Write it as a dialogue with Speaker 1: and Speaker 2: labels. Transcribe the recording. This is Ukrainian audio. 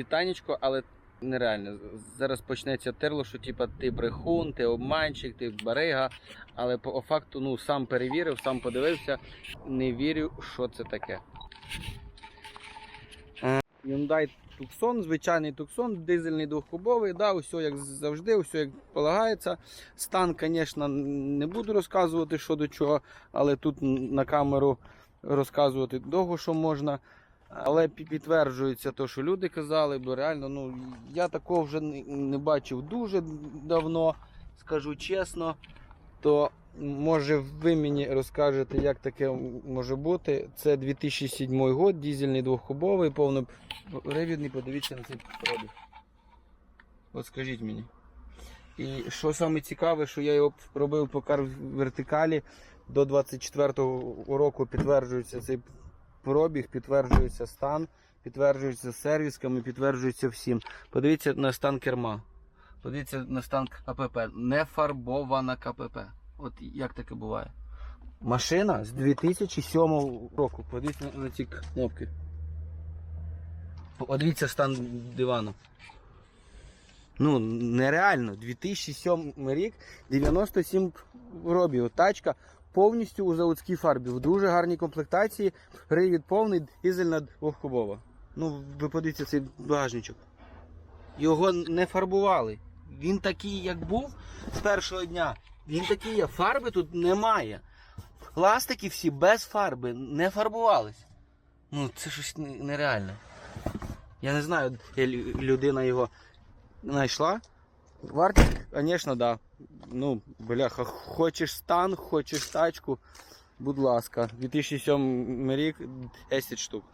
Speaker 1: Вітанечко, але нереально. Зараз почнеться терло, що типа ти брехун, ти обманщик, ти барига. Але по факту ну, сам перевірив, сам подивився. Не вірю, що це таке. Е, Hyundai Tucson, звичайний Tucson, дизельний двохкубовий, да, усе як завжди, усе як полагається. Стан, звісно, не буду розказувати, що до чого, але тут на камеру розказувати довго, що можна. Але підтверджується те, що люди казали, бо реально, ну я такого вже не, бачив дуже давно, скажу чесно. То може ви мені розкажете, як таке може бути. Це 2007 год, дізельний двохкубовий, повнопривідний, подивіться на цей пробіг. От скажіть мені. І що саме цікаве, що я його робив по кар вертикалі до 24-го року підтверджується цей пробіг, підтверджується стан, підтверджується сервісками, підтверджується всім. Подивіться на стан керма. Подивіться на стан КПП. Не фарбована КПП. От як таке буває. Машина з 2007 року. Подивіться на, ці кнопки. Подивіться стан дивану. Ну, нереально. 2007 рік, 97 робів. Тачка повністю у заводській фарбі. В дуже гарній комплектації. Привід повний, дизельна двохкубова. Ну, ви подивіться цей багажничок. Його не фарбували. Він такий, як був з першого дня. Він такий є. Фарби тут немає. Пластики всі без фарби, не фарбувались. Ну, це щось нереальне. Я не знаю, людина його знайшла. Вартість, звісно, да. Ну, бляха, хочеш стан, хочеш тачку, будь ласка. 2007 рік 10 штук.